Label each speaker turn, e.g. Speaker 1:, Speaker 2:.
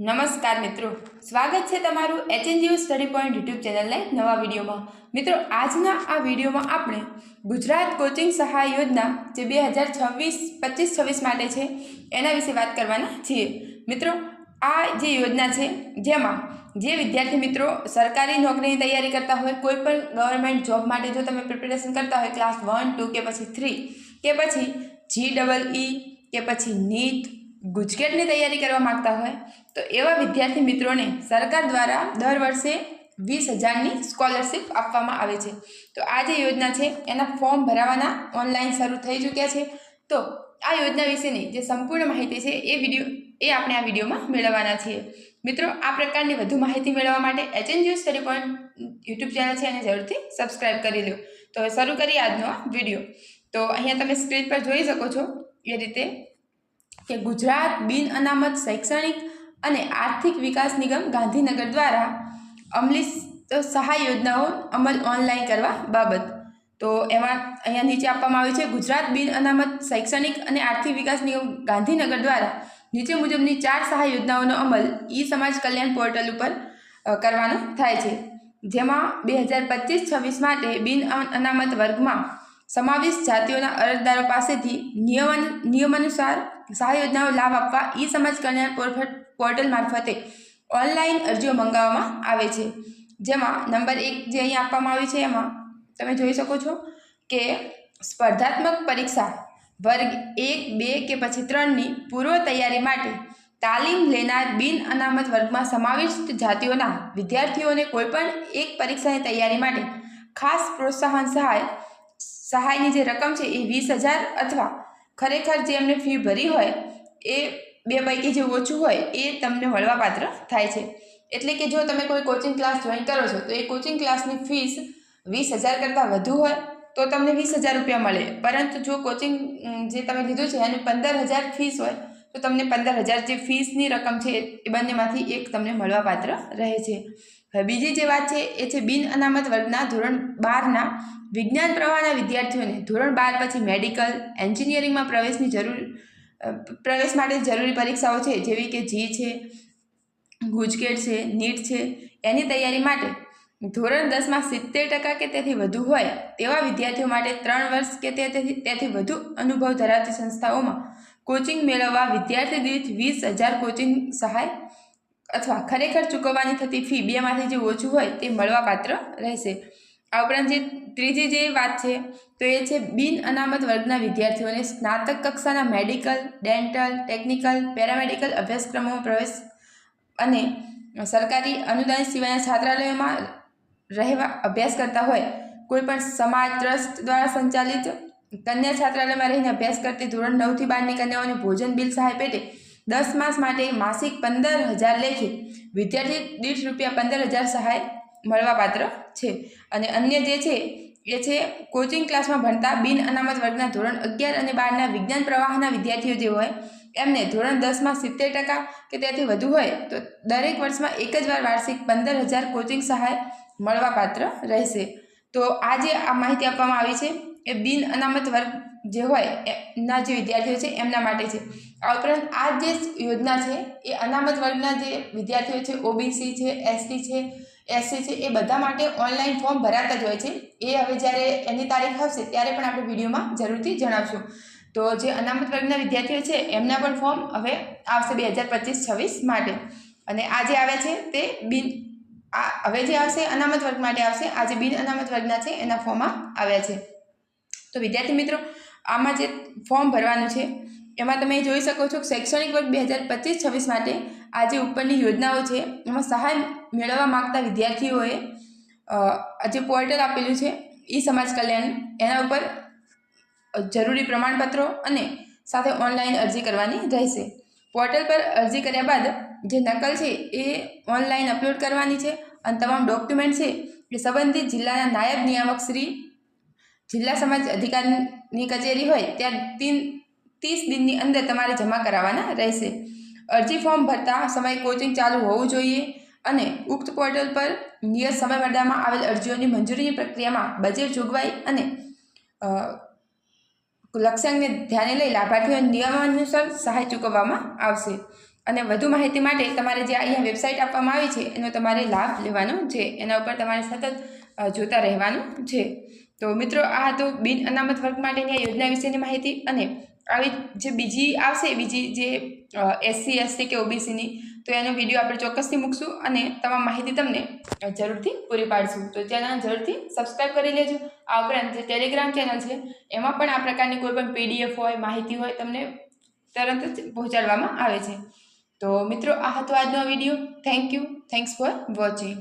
Speaker 1: નમસ્કાર મિત્રો. સ્વાગત છે તમારું એચએનજીયુ સ્ટડી પોઈન્ટ યુટ્યુબ ચેનલને નવા વિડીયોમાં. મિત્રો, આજના આ વિડીયોમાં આપણે ગુજરાત કોચિંગ સહાય યોજના જે બે હજાર છવ્વીસ, પચીસ, છવ્વીસ માટે છે, એના વિશે વાત કરવાના છીએ. મિત્રો, આ જે યોજના છે, જેમાં જે વિદ્યાર્થી મિત્રો સરકારી નોકરીની તૈયારી કરતા હોય, કોઈ પણ ગવર્મેન્ટ જોબ માટે જો તમે પ્રિપેરેશન કરતા હોય ક્લાસ વન ટુ કે પછી થ્રી કે પછી જી ડબલ ઈ કે પછી નીટ ગુજકેટની તૈયારી કરવા માગતા હોય, તો એવા વિદ્યાર્થી મિત્રોને સરકાર દ્વારા દર વર્ષે વીસ હજારની સ્કોલરશિપ આપવામાં આવે છે. તો આ જે યોજના છે, એના ફોર્મ ભરાવાના ઓનલાઈન શરૂ થઈ ચૂક્યા છે. તો આ યોજના વિશેની જે સંપૂર્ણ માહિતી છે, એ વીડિયો, એ આપણે આ વિડીયોમાં મેળવવાના છીએ. મિત્રો, આ પ્રકારની વધુ માહિતી મેળવવા માટે HNGU study point YouTube channel છે, એને જરૂરથી સબસ્ક્રાઈબ કરી લો. તો હવે શરૂ કરીએ આજનો આ વીડિયો. તો અહીંયા તમે સ્ક્રીન પર જોઈ શકો છો, એ રીતે કે ગુજરાત બિન અનામત શૈક્ષણિક અને આર્થિક વિકાસ નિગમ ગાંધીનગર દ્વારા અમલી સહાય યોજનાઓ અમલ ઓનલાઈન કરવા બાબત. તો એમાં અહીંયા નીચે આપવામાં આવ્યું છે, ગુજરાત બિન અનામત શૈક્ષણિક અને આર્થિક વિકાસ નિગમ ગાંધીનગર દ્વારા નીચે મુજબની ચાર સહાય યોજનાઓનો અમલ ઈ સમાજ કલ્યાણ પોર્ટલ ઉપર કરવાનો થાય છે. જેમાં બે હજાર પચીસ છવ્વીસ માટે બિન અનામત વર્ગમાં સમાવેશ જાતિઓના અરજદારો પાસેથી નિયમન, નિયમાનુસાર સહાય યોજનાઓ લાભ આપવા ઈ સમાજ કલ્યાણ પોર્ટલ મારફતે ઓનલાઈન અરજીઓ મંગાવવામાં આવે છે. જેમાં નંબર એક જે અહીં આપવામાં આવ્યું છે એમાં તમે જોઈ શકો છો કે સ્પર્ધાત્મક પરીક્ષા વર્ગ એક, બે કે પછી ત્રણની પૂર્વ તૈયારી માટે તાલીમ લેનાર બિન અનામત વર્ગમાં સમાવિષ્ટ જાતિઓના વિદ્યાર્થીઓને કોઈપણ એક પરીક્ષાની તૈયારી માટે ખાસ પ્રોત્સાહન સહાય, સહાયની જે રકમ છે એ વીસ હજાર અથવા ખરેખર જે એમને ફી ભરી હોય, એ બે પૈકી જે ઓછું હોય, એ તમને મળવાપાત્ર થાય છે. એટલે કે જો તમે કોઈ કોચિંગ ક્લાસ જોઈન કરો છો, તો એ કોચિંગ ક્લાસની ફીસ વીસ હજાર કરતાં વધુ હોય, તો તમને વીસ હજાર રૂપિયા મળે. પરંતુ જો કોચિંગ જે તમે લીધું છે, એની પંદર હજાર ફીસ હોય તો તમને પંદર હજાર જે ફીસની રકમ છે, એ બંનેમાંથી એક તમને મળવાપાત્ર રહે છે. હવે બીજી જે વાત છે, એ છે બિન અનામત વર્ગના ધોરણ બારના વિજ્ઞાન પ્રવાહના વિદ્યાર્થીઓને ધોરણ બાર પછી મેડિકલ એન્જિનિયરિંગમાં પ્રવેશની જરૂર પ્રવેશ માટે જરૂરી પરીક્ષાઓ છે, જેવી કે જી છે, ગુજકેટ છે, નીટ છે, એની તૈયારી માટે ધોરણ દસમાં સિત્તેર ટકા કે તેથી વધુ હોય, તેવા વિદ્યાર્થીઓ માટે ત્રણ વર્ષ કે તેથી તેથી વધુ અનુભવ ધરાવતી સંસ્થાઓમાં કોચિંગ મેળવવા વિદ્યાર્થી દીઠ વીસ હજાર કોચિંગ સહાય અથવા ખરેખર ચૂકવવાની થતી ફી બેમાંથી જે ઓછું હોય તે મળવાપાત્ર રહેશે. આ ઉપરાંત જે ત્રીજી જે વાત છે, તો એ છે બિન અનામત વર્ગના વિદ્યાર્થીઓને સ્નાતક કક્ષાના મેડિકલ, ડેન્ટલ, ટેકનિકલ, પેરામેડિકલ અભ્યાસક્રમોમાં પ્રવેશ અને સરકારી અનુદાન સિવાયના છાત્રાલયોમાં રહેવા અભ્યાસ કરતા હોય, કોઈ પણ સમાજ ટ્રસ્ટ દ્વારા સંચાલિત કન્યા છાત્રાલયમાં રહીને અભ્યાસ કરતી ધોરણ નવથી બારની કન્યાઓને ભોજન બિલ સહાય પેટે દસ માસ માટે માસિક પંદર હજાર લેખે વિદ્યાર્થી દીઠ રૂપિયા પંદર હજાર સહાય મળવાપાત્ર છે. અને અન્ય જે છે, એ છે કોચિંગ ક્લાસમાં ભણતા બિન અનામત વર્ગના ધોરણ અગિયાર અને બારના વિજ્ઞાન પ્રવાહના વિદ્યાર્થીઓ જે હોય, એમને ધોરણ દસમાં સિત્તેર ટકા કે તેથી વધુ હોય, તો દરેક વર્ષમાં એક જ વાર વાર્ષિક પંદર હજાર કોચિંગ સહાય મળવાપાત્ર રહેશે. તો આજે આ માહિતી આપવામાં આવી છે. એ બિન અનામત વર્ગ જે હોય એમના જે વિદ્યાર્થીઓ છે એમના માટે છે. આ ઉપરાંત આ જે યોજના છે એ અનામત વર્ગના જે વિદ્યાર્થીઓ છે, ઓબીસી છે એસટી છે, એસસી છે એ બધા માટે ઓનલાઈન ફોર્મ ભરાતા જ હોય છે. એ હવે જ્યારે એની તારીખ આવશે ત્યારે પણ આપણે વિડીયોમાં જરૂરથી જણાવશું. તો જે અનામત વર્ગના વિદ્યાર્થીઓ છે એમના પણ ફોર્મ હવે આવશે બે હજાર પચીસ છવ્વીસ માટે. અને આ જે આવે છે તે બિન આ હવે જે આવશે અનામત વર્ગ માટે આવશે. આ જે બિન અનામત વર્ગના છે એના ફોર્મમાં આવ્યા છે. તો વિદ્યાર્થી મિત્રો, આમાં જે ફોર્મ ભરવાનું છે, એમાં તમે જોઈ શકો છો શૈક્ષણિક વર્ષ બે હજાર પચીસ છવ્વીસ માટે આ જે ઉપરની યોજનાઓ છે, એમાં સહાય મેળવવા માગતા વિદ્યાર્થીઓએ જે પોર્ટલ આપેલું છે, ઈ સમાજ કલ્યાણ, એના ઉપર જરૂરી પ્રમાણપત્રો અને સાથે ઓનલાઈન અરજી કરવાની રહેશે. પોર્ટલ પર અરજી કર્યા બાદ જે નકલ છે, એ ઓનલાઈન અપલોડ કરવાની છે અને તમામ ડોક્યુમેન્ટ છે, એ સંબંધિત જિલ્લાના નાયબ નિયામક શ્રી જિલ્લા સમાજ અધિકારીની કચેરી હોય ત્યાં તીન, ત્રીસ દિનની અંદર તમારે જમા કરાવવાના રહેશે. અરજી ફોર્મ ભરતા સમયે કોચિંગ ચાલુ હોવું જોઈએ અને ઉક્ત પોર્ટલ પર નિયત સમયમર્યાદામાં આવેલ અરજીઓની મંજૂરીની પ્રક્રિયામાં બજેટ જોગવાઈ અને લક્ષ્યાંકને ધ્યાને લઈ લાભાર્થીઓને નિયમાનુસાર સહાય ચૂકવવામાં આવશે. અને વધુ માહિતી માટે તમારે જે અહીંયા વેબસાઇટ આપવામાં આવી છે એનો તમારે લાભ લેવાનો છે. એના ઉપર તમારે સતત જોતા રહેવાનું છે. તો મિત્રો, આ હતો બિન અનામત વર્ગ માટેની આ યોજના વિશેની માહિતી અને આવી જે બીજી આવશે, બીજી જે એસસી એસટી કે ઓબીસીની તો એનો વીડિયો આપણે ચોક્કસથી મૂકશું અને તમામ માહિતી તમને જરૂરથી પૂરી પાડીશું. તો ચેનલ જરૂરથી સબસ્ક્રાઈબ કરી લેજો. આ ઉપરાંત જે ટેલિગ્રામ ચેનલ છે, એમાં પણ આ પ્રકારની કોઈ પણ પીડીએફ હોય, માહિતી હોય, તમને તરત જ પહોંચાડવામાં આવે છે. તો મિત્રો, આ હતો આજનો video thank you thanks for watching